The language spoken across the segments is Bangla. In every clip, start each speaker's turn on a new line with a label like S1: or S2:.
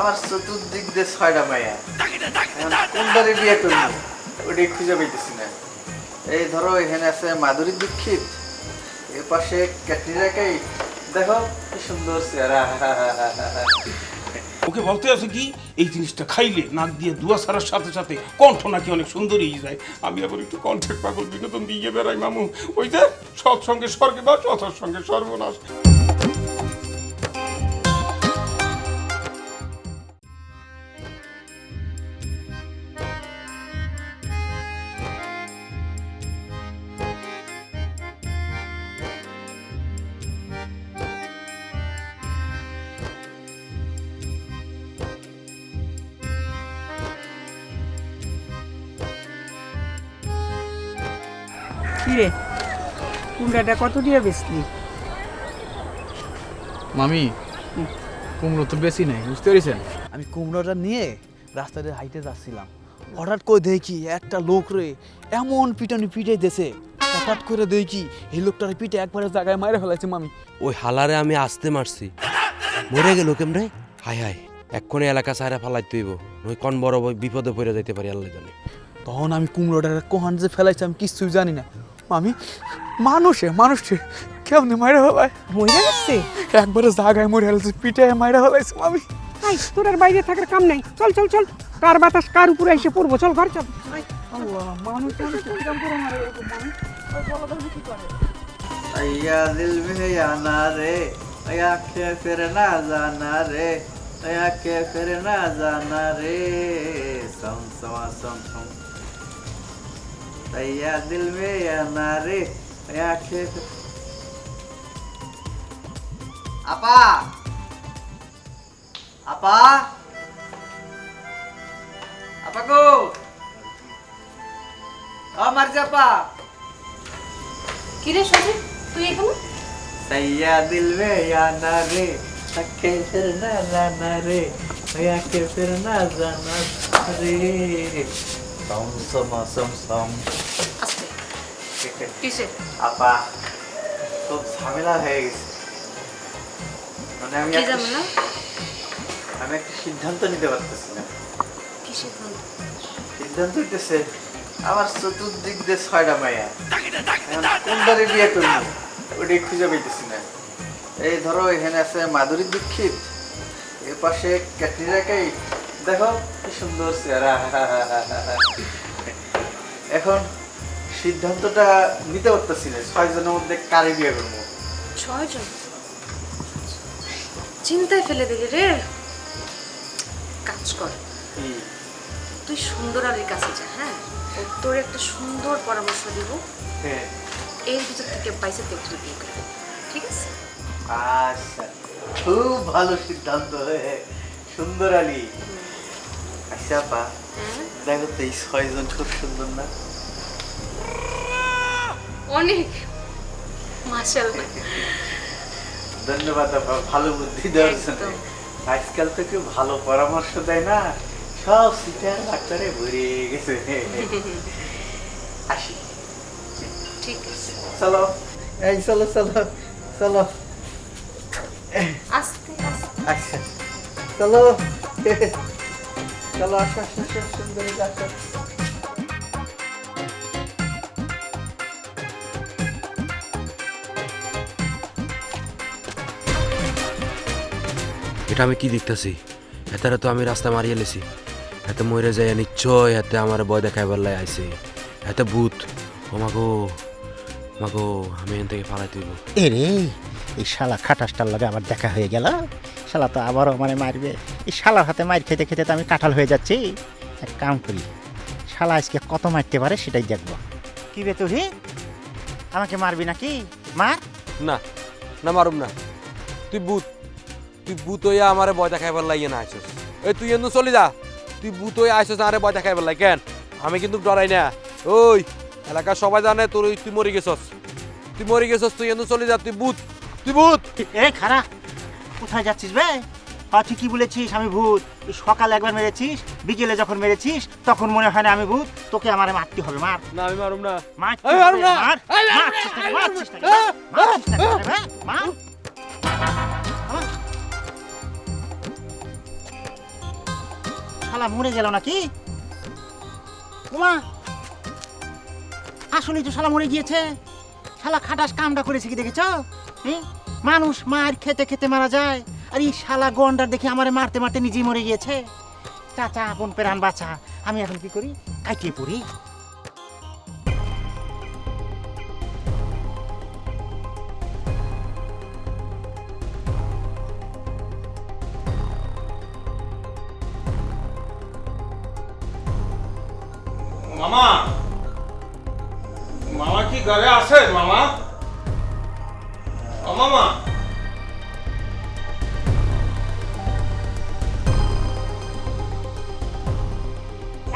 S1: আমার চতুর্দিক দিয়ে ছয়টা এখন কোনটারে বিয়ে করব? ওটাই খুঁজে পাইতেছি না। এই ধরো, এখানে আছে মাধুরী দীক্ষিত। এর পাশে ক্যাটরিনা কাইফ দেখো, কি সুন্দর চেহারা।
S2: ওকে বলতে আছে কি, এই জিনিসটা খাইলে নাক দিয়ে দুয়া ছাড়ার সাথে সাথে কণ্ঠ নাকি অনেক সুন্দর হয়ে যায়। আমি আবার একটু কণ্ঠের পাগল বিনোদন দিয়ে বেড়াই, মামু। ওই যে, সৎসঙ্গে স্বর্গে বাস, অসৎসঙ্গে সর্বনাশ।
S3: কুমড়াটা কত দিয়ে বেচলি?
S4: মামি কুমড়ো তো বেশি নাই বুঝতে পেরেছেন? আমি কুমড়োটা নিয়ে রাস্তাতে হাইটে যাচ্ছিলাম। হঠাৎ করে দেখি একটা লোক রে এমন পিটানি পিটাই দেছে। হঠাৎ করে দেখি এই লোকটার পিঠে একবারে জায়গায় মারে ফেলাইছে মামি।
S5: ওই হালারে আমি আসতে মারছি। মরে গেল কেমরে হাই হাই এক্ষণে এলাকা সাইরা ফালাই তুইব নই কোন বড় বিপদে পড়ে যাইতে পারি আল্লাহ জানে
S4: তখন আমি কুমড়োটার কোহান যে ফেলাইছে আমি কিছুই জানি না। মামি মানুষে মানুষে কেমনি মাইরা হলাই
S3: মরে গেছে
S4: একবারে জাগায় মরে হেলছে পিঠে মাইরা হলাইছে আমি
S3: আই তোর আর বাইরে থাকার কাম নাই। চল চল চল। কার বাতাস কার উপরে এসে পড়ব? চল ঘর চল।
S4: আল্লাহ মানুষ মানুষ কীরকম করে মারে মানুষ? কি করে?
S1: আইয়া দিল বেয়ানা রে আইয়া কে ফের না জানা রে আইয়া কে ফের না জানা রে। সম সম সম সম আইয়া দিল বেয়ানা রে আপা আপা আপা গো আমার আপা
S6: কিরে সজীব তুই এখানে
S1: सैया दिल में आना रे अके फिर ना जाना रे भैया के फिर ना जाना रे सम सम सम सम
S6: আসতে কিসে
S1: আপা খুব ঝামেলা হয়ে গেছে। মানে আমি
S6: কি?
S1: আমি একটা সিদ্ধান্ত নিতে পারতেছি না।
S6: কিসে ফোন
S1: সিদ্ধান্ত হইতেছে আমার চতুর্দিক দিয়ে ছয়টা কোনটারে বিয়ে করব? ওটাই খুঁজে পাইতেছি না। এই ধরো এখানে আছে মাধুরী দীক্ষিত। এ পাশে ক্যাটরিনা কাইফ দেখো কি সুন্দর চেহারা এখন সিদ্ধান্তটা নিতে পারতেছি না। ছয়জনের মধ্যে কারে বিয়ে করব?
S6: ছয়জন? চিন্তায় ফেলে দিলি রে। কাজ কর। তুই সুন্দর আলীর কাছে যা হ্যাঁ? তোর একটা সুন্দর পরামর্শ দিব।
S1: হ্যাঁ
S6: এর ভিতর থেকে পাইসা দেখলে বিয়ে করবি। ঠিক আছে?
S1: আচ্ছা খুব ভালো সিদ্ধান্ত সুন্দর আলী। আচ্ছা আপা।
S6: হ্যাঁ?
S1: দেখো তো এই ছয়জন খুব সুন্দর না?
S6: অনেক। মাশাআল্লাহ।
S1: ধন্যবাদ আপা ভালো বুদ্ধি দেওয়ার জন্য। আজকাল তো কেউ ভালো পরামর্শ দেয় না সব সিটার ডাক্তারে ভরে গেছে। আসি।
S6: ঠিক আছে।
S1: চলো। এই চলো চলো চলো।
S6: আস্তে আস্তে।
S1: আচ্ছা। চলো। চলো আসো আসো আসো সুন্দরী আসো।
S5: এটা আমি কি দেখতেছি? এতারে তো আমি রাস্তা মারিয়ে লেছি। এতে মরে যায় নিশ্চয় এতে আমার বয় দেখাইবার লাই আইছে। এতে ভূত। ও মাগো মাগো আমি এখান থেকে ফালাই তুইব।
S7: এরে এই শালা খাটাসটার লগে আবার দেখা হয়ে গেল। শালা তো আবারও মানে মারবে। এই শালার হাতে মার খেতে খেতে তো আমি কাঁঠাল হয়ে যাচ্ছি। এক কাম করি শালা আজকে কত মারতে পারে সেটাই দেখব। কি রে তুই আমাকে মারবি নাকি? মার?
S5: না না মারুম না। তুই ভূত। তুই ভূত হইয়া আমারে বয় দেখাইবার লাগিয়ে না আইসস এই তুই এন্দু চলি যা তুই ভূত হয়ে আইসস আরে বয় দেখাইবার লাই কেন আমি কিন্তু ডরাই না ওই এলাকার সবাই জানে তোর ওই তুই মরে গেছস তুই মরে গেছস তুই এন্দু চলি যা তুই ভূত তুই ভূত
S7: এ খারা কোথায় যাচ্ছিস বে হ্যাঁ কি বলেছিস আমি ভূত তুই সকালে একবার মেরেছিস বিকেলে যখন মেরেছিস তখন মনে হয় না আমি ভূত তোকে আমারে মারতে হবে মার
S5: না আমি মারুম না
S7: মারতে
S5: আমি মারবো না।
S7: মার
S5: আমি মারবো
S7: মারছিস
S5: না,
S7: নাকি, শালা মরে গেল নাকি? উমা! আসলে তো শালা মরে গিয়েছে। শালা খাটাস কামটা করেছে কি দেখেছ? মানুষ মার খেতে খেতে মারা যায়। আর এই শালা গন্ডার দেখে আমার মারতে মারতে নিজেই মরে গিয়েছে। চাচা, আপন পেরান বাছা আমি এখন কি করি? কাটিয়ে পড়ি।
S2: মামা। মামা কি ঘরে আছেন মামা? ও মামা।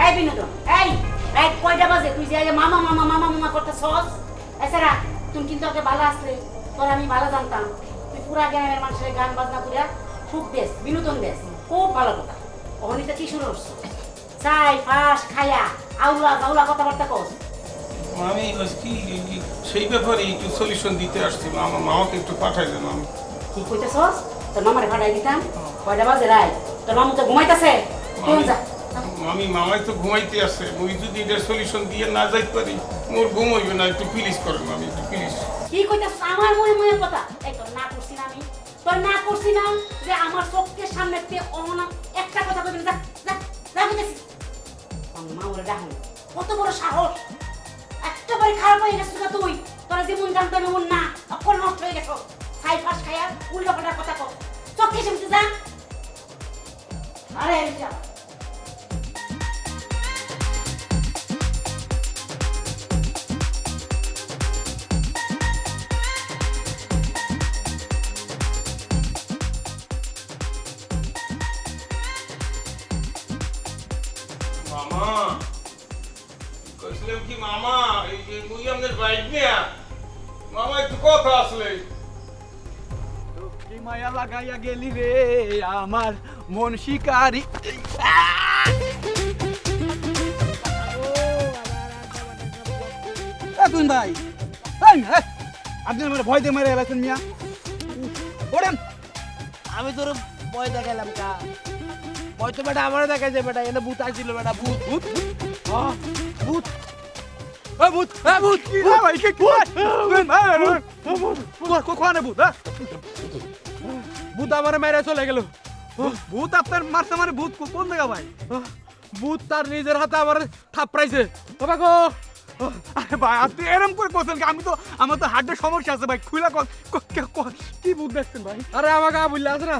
S8: এই বিনোদন, এই এই কয়টা বাজে? তুই যে মামা মামা মামা মামা করতেছস? এছাড়া তুমি কিন্তু ওকে ভালো আসলে, তোর আমি ভালো জানতাম। তুই পুরা গ্রামের মানুষের গান বাজনা করে সুখ দেশ বিনোদন দেশ খুব ভালো কথা। অহনিতে কি শুরু চাই ফাঁস খায়া আউলা জাউলা কথাবার্তা কস।
S2: আমি কি সেই ব্যাপারে একটু সলিউশন দিতে আসছি। মামা মামাকে একটু পাঠাইলেন আমি
S8: কি কইতেছস? তোর মামারে ভাড়াই দিতাম। কয়টা বাজে রাই তোর মামু তো ঘুমাইতেছে। কোন যা
S2: আমি মামাই তো ঘুমাইতে আছে। মুই যদি এটার সলিউশন দিয়ে না যাইতে পারি মোর ঘুম হইবে না। একটু প্লিজ করেন আমি একটু প্লিজ
S8: কি কইতাছ আমার মনে মনে কথা। এই তোর না করছি না আমি। তোর না করছি না যে আমার চোখের সামনে তে অনা একটা কথা কইবি না, যা যা যা কইতেছি। আমার মা ওরে ডাকুন কত বড় সাহস। একটা বারে খারাপ হয়ে গেছিস না তুই? তোরা যেমন জানতো এমন না। অকল নষ্ট হয়ে গেছো। ছাই ফাঁস খাইয়া উল্টো পাল্টা কথা কর চোখে সামনে যা। আরে যা
S2: আমাদের বাইক নিয়া মামা একটু কথা আসলে।
S4: কি মায়া লাগাইয়া গেলি রে আমার মন শিকারি। তুই ভাই আপনি আমার ভয় দিয়ে মেরে গেলেন মিয়া। ওরেন
S9: আমি তোর ভয় দেখালাম কা। ভয় তো বেটা আমারও দেখা যায় বেটা এনে ভূত আসছিল বেটা ভূত। ভূত
S4: আহ, ভূত। এ ভূত এ ভূত কি ভাই কি কি ভূত ভূত কোখানে ভূত?
S9: ভূত আমার মেরে চলে গেল
S4: ভূত আপনার মারতে মারে ভূত কোন জায়গা ভাই
S9: ভূত তার নিজের হাতে আমার থাপড়াইছে বাবা গো
S4: আরে ভাই আপনি এরম করে কোথান আমি তো আমার তো হার্টের সমস্যা আছে ভাই খুলা ক- ভূত দেখছেন ভাই
S9: আরে আমাকে আবুল্লা আছে না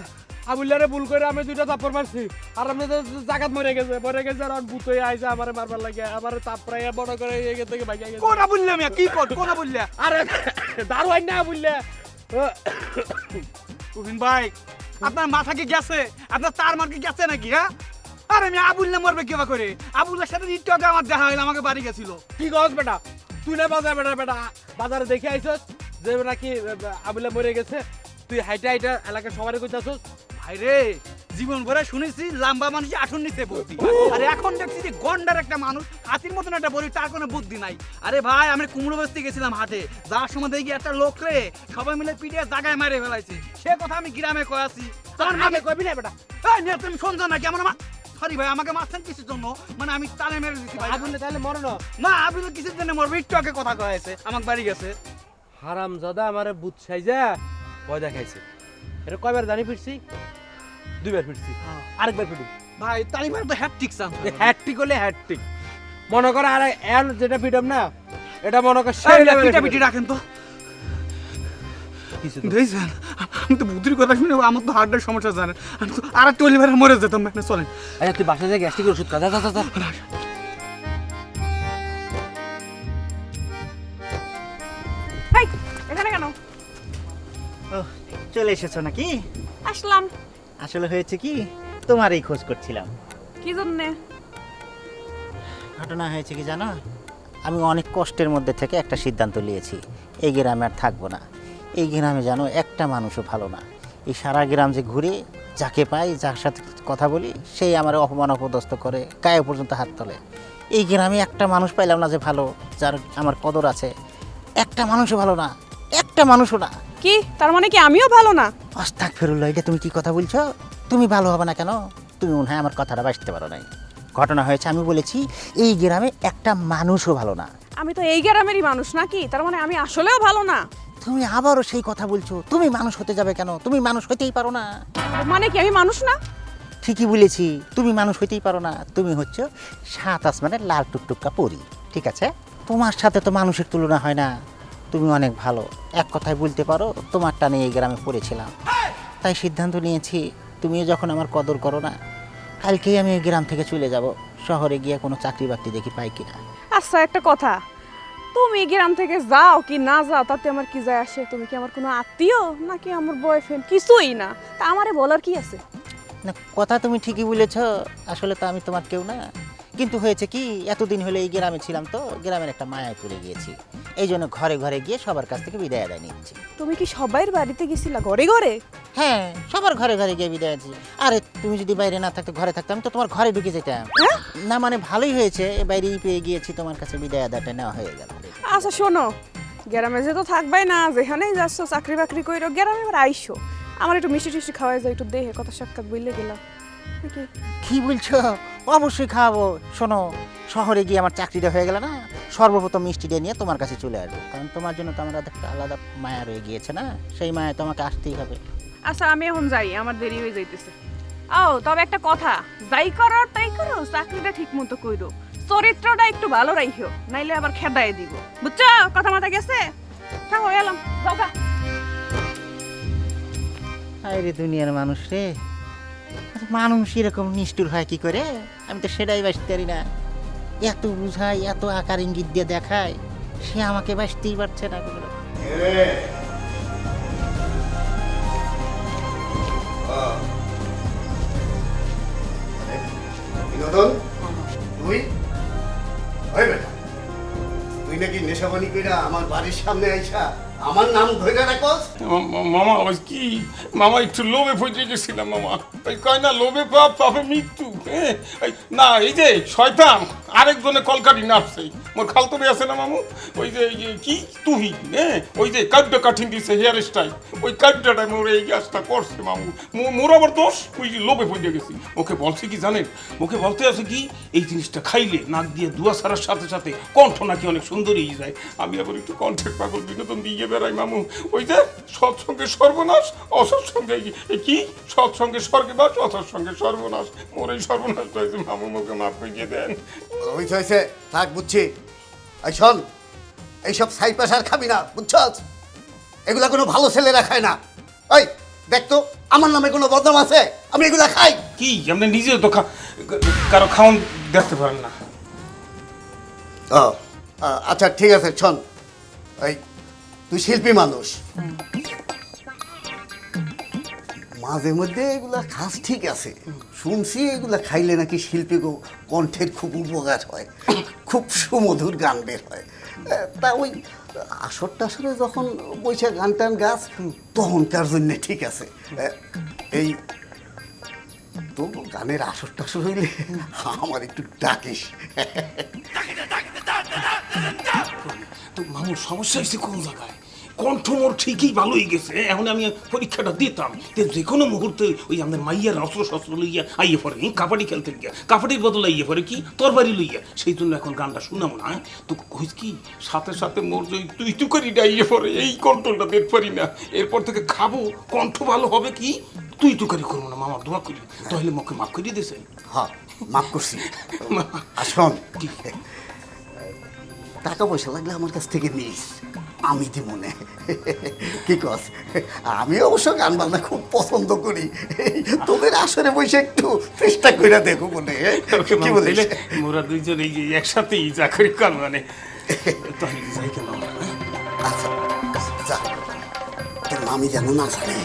S9: আবুল্লারে ভুল করে আমি দুইটা থাপ্পড় মারছি। আর আমি জাগাত মরে গেছে মরে গেছে আর ভূত হয়ে আইছে আমার মারবার লাগে আমার থাপড়াইয়া বড় করে এগে থেকে ভাগিয়া গেছে।
S4: কোনা বললাম কি কর? কোনা বললা?
S9: আরে দারুয়াই না আবুল্লা
S4: তুহিন ভাই আপনার মাথা কি গেছে? আপনার তার মার কি গেছে নাকি হ্যাঁ? আরে আমি আবুল্লা মরবে কেবা করে? আবুল্লার সাথে আগে আমার দেখা হইল আমাকে বাড়ি গেছিল।
S9: কি গছ বেটা? তুই না বাজার বেটা বেটা বাজারে দেখে আইছস যে নাকি আবুল্লা মরে গেছে। তুই হাইটা হাইটা এলাকার সবারই কইতাছস
S4: ভাই রে জীবন ভরে শুনেছি লাম্বা মানুষ আঠুর নিচে বুদ্ধি। আরে এখন দেখছি যে গন্ডার একটা মানুষ হাতির মতন একটা বলি তার কোনো বুদ্ধি নাই। আরে ভাই আমি কুমড়ো বেচতে গেছিলাম হাটে। যাওয়ার সময় দেখি একটা লোক রে সবাই মিলে পিঠে জায়গায় মারে ফেলাইছে। সে কথা আমি গ্রামে কয়াছি তখন
S9: আগে কইবি না বেটা।
S4: এই নিয়ে তুমি শুনছো নাকি আমার? সরি ভাই আমাকে মারছেন কিসের জন্য? মানে আমি তালে মেরে দিচ্ছি ভাই।
S9: আবুল্লা তাহলে মরে না
S4: না আপনি তো কিসের জন্য মরবে? একটু আগে কথা কয়েছে আমাকে বাড়ি গেছে।
S9: হারাম জাদা আমারে বুত সাইজা ভয় দেখাইছে। এটা কয়বার জানি ফিরছি? দুইবার ফিরছি। আরেকবার ফিরু
S4: ভাই তালিবার তো হ্যাট্রিক চান
S9: হ্যাট্রিক হলে হ্যাট্রিক মনে কর আর এর যেটা ফিডম না এটা মনে কর
S4: সেই পিঠা পিঠি রাখেন তো। দেখছেন আমি তো বুদ্ধির কথা শুনে আমার তো হার্টের সমস্যা জানেন। আমি তো আর একটা মরে যেতাম না চলেন।
S9: আচ্ছা তুই বাসা থেকে ওষুধ যা
S7: চলে এসেছ নাকি?
S3: আসলাম।
S7: আসলে হয়েছে কি তোমার এই খোঁজ করছিলাম।
S3: কি জন্যে?
S7: ঘটনা হয়েছে কি জানো? আমি অনেক কষ্টের মধ্যে থেকে একটা সিদ্ধান্ত নিয়েছি এই গ্রামে আর থাকব না। এই গ্রামে জানো একটা মানুষও ভালো না। এই সারা গ্রাম যে ঘুরে যাকে পাই যার সাথে কথা বলি সেই আমার অপমান অপদস্থ করে গায়ে পর্যন্ত হাত তোলে। এই গ্রামে একটা মানুষ পাইলাম না যে ভালো যার আমার কদর আছে। একটা মানুষও ভালো না একটা মানুষও না।
S3: কি? তার মানে কি আমিও ভালো না?
S7: অস্তাক ফেরুল্লাহ এটা তুমি কি কথা বলছো? তুমি ভালো হবে না কেন? তুমি মনে হয় আমার কথাটা বাঁচতে পারো নাই। ঘটনা হয়েছে আমি বলেছি এই গ্রামে একটা মানুষও ভালো না।
S10: আমি তো এই গ্রামেরই মানুষ নাকি? তার মানে আমি আসলেও ভালো না।
S7: তুমি আবারও সেই কথা বলছো তুমি মানুষ হতে যাবে কেন? তুমি মানুষ হতেই পারো না।
S10: মানে কি আমি মানুষ না?
S7: ঠিকই বলেছি তুমি মানুষ হইতেই পারো না। তুমি হচ্ছে সাত আসমানের লাল টুকটুকা পরি ঠিক আছে? তোমার সাথে তো মানুষের তুলনা হয় না। তুমি অনেক ভালো। এক কথায় বলতে পারো তোমার টানে এই গ্রামে পড়েছিলাম। তাই সিদ্ধান্ত নিয়েছি তুমিও যখন আমার কদর করো না কালকেই আমি এই গ্রাম থেকে চলে যাব। শহরে গিয়ে কোনো চাকরি বাকরি দেখি পাই কিনা।
S10: আচ্ছা একটা কথা। তুমি গ্রাম থেকে যাও কি না যাও তাতে আমার কি যায় আসে? তুমি কি আমার কোনো আত্মীয়? নাকি আমার বয়ফ্রেন্ড কিছুই না। তা আমারে বলার কি আছে?
S7: না কথা তুমি ঠিকই বলেছ আসলে তো আমি তোমার কেউ না। কিন্তু হয়েছে কি এতদিন হলে এই গ্রামে ছিলাম তো গ্রামের একটা মায়ায় পড়ে গিয়েছি। এই জন্য ঘরে ঘরে গিয়ে সবার কাছ থেকে বিদায় আদায় নিচ্ছি।
S10: তুমি কি সবাইয়ের বাড়িতে গেছিলা? ঘরে ঘরে?
S7: হ্যাঁ সবার ঘরে ঘরে গিয়ে বিদায় আছি আরে তুমি যদি বাইরে না থাকতে ঘরে থাকতাম তো তোমার ঘরে ঢুকে যেতাম। না মানে ভালোই হয়েছে বাইরেই পেয়ে গিয়েছি তোমার কাছে বিদায় আদায়টা নেওয়া হয়ে গেল।
S10: আচ্ছা শোনো গ্রামে যে তো থাকবাই না যেখানেই যাচ্ছ চাকরি বাকরি কইরো গ্রামে এবার আইসো। আমার একটু মিষ্টি টিষ্টি খাওয়াই যায় একটু দেহে কথা সাক্ষাৎ বললে গেলাম।
S7: কি বলছো? অবশ্যই খাওয়াবো শোনো শহরে গিয়ে আমার চাকরিটা হয়ে গেল না সর্বপ্রথম মিষ্টিটা নিয়ে তোমার কাছে চলে আসব। কারণ তোমার জন্য তো আমার একটা আলাদা মায়া রয়ে গিয়েছে না? সেই মায়া তোমাকে আসতেই হবে।
S10: আচ্ছা আমি এখন যাই আমার দেরি হয়ে যাইতেছে। ও তবে একটা কথা যাই করো তাই করো চাকরিটা ঠিক মতো কইরো। চরিত্রটা একটু ভালো রাইখো নাইলে আবার খেদাই দিব। বুঝছ? কথা মাথা গেছে? থাকো এলাম যাও গা।
S7: আরে দুনিয়ার মানুষ রে। মানুষ এরকম নিষ্ঠুর হয় কি করে? আমি তো সেটাই বাঁচতে পারি না। এত বুঝাই এত আকার ইঙ্গিত দিয়ে দেখায়, সে আমাকে বাঁচতেই পারছে না কোনো
S11: তুই? নাকি নেশাবানি কইরা আমার বাড়ির সামনে আইসা আমার নাম ধরে রাখোস
S2: মামা ওই কি? মামা, একটু লোভে ফজে গেছিলাম, মামা। ওই কয় না, লোভে পাপ, পাপে মৃত্যু হ্যাঁ? না, এই যে, শয়তান, আরেকজনে কলকাটি নাচছে মোর খালতরে আছে না, মামু? ওই যে কি তুহি হ্যাঁ ওই যে কাব্য কাঠিন দিছে হেয়ার স্টাইল ওই কাব্যটা মোর এই গাছটা করছে, মামু। মোর আবার দোষ? ওই যে, লোভে পড়ে গেছি। ওকে বলছে কি জানেন? ওকে বলতে আছে কি, এই জিনিসটা খাইলে নাক দিয়ে দুয়া ছাড়ার সাথে সাথে কণ্ঠ নাকি অনেক সুন্দর হয়ে যায়। আমি আবার একটু কণ্ঠের পাগল বিনোদন দিয়ে বেড়াই, মামু। ওই যে সৎসঙ্গে সর্বনাশ অসৎসঙ্গে কি? সৎসঙ্গে স্বর্গে বাস অসৎসঙ্গে সর্বনাশ। মোর এই সর্বনাশ হয়েছে, মামু, মুখে মাফ করিয়ে দেন।
S11: ওই হয়েছে। থাক, বুঝছি। এই শোন এইসব সাই পেশার খাবি না বুঝছস? এগুলা কোনো ভালো ছেলেরা খায় না। ওই দেখ তো আমার নামে কোনো বদনাম আছে? আমি এগুলা খাই।
S2: কি আপনি নিজে তো খা- কারও খাওন দেখতে পারেন না।
S11: ও আচ্ছা ঠিক আছে শোন। এই তুই শিল্পী মানুষ। মাঝে মধ্যে এগুলা খাস ঠিক আছে। শুনছি এগুলা খাইলে নাকি শিল্পী কণ্ঠের খুব উপকার হয়, খুব সুমধুর গান বের হয়। তা ওই আসর টাসরে যখন বৈশাখ গান টান গাছ তখনকার জন্য ঠিক আছে। এই তো গানের আসর টাসর হইলে আমার একটু ডাকিস।
S2: মামুর সমস্যা হয়েছে কোন জায়গায়? কণ্ঠ মোর ঠিকই ভালো হয়ে? গেছে এখন আমি পরীক্ষাটা দিতাম। যে যে কোনো মুহূর্তে ওই আমাদের মাইয়ার অস্ত্র শস্ত্র লইয়া আইয়ে পড়ে কাবাডি খেলতে গিয়া। কাবাডির বদলে আইয়ে পড়ে কি? তোর বাড়ি লইয়া। সেই জন্য এখন গানটা শুনাম না হ্যাঁ? তো হয়েছে কি সাথে সাথে মোর যে তুই তু করি আইয়ে পড়ে এই কন্ট্রোলটা দেখতে পারি না। এরপর থেকে খাব কণ্ঠ ভালো হবে কি? তুই তুকারি করব না মামার দোয়া করি। তাহলে মুখে মাফ করিয়ে দিয়েছেন
S11: হ্যাঁ মাফ করছি। আসন টাকা পয়সা লাগলে আমার কাছ থেকে নিস। আমি দি মনে। কি কস? আমি অবশ্য গান বাজনা খুব পছন্দ করি। তোদের আসরে বসে একটু চেষ্টা করে দেখো মনে। কি বলিস?
S2: মোরা দুইজন এই যে একসাথেই চাকরি কর মানে। তাহলে যাই কেন
S11: আচ্ছা যা। তোর মামি যেন না জানে।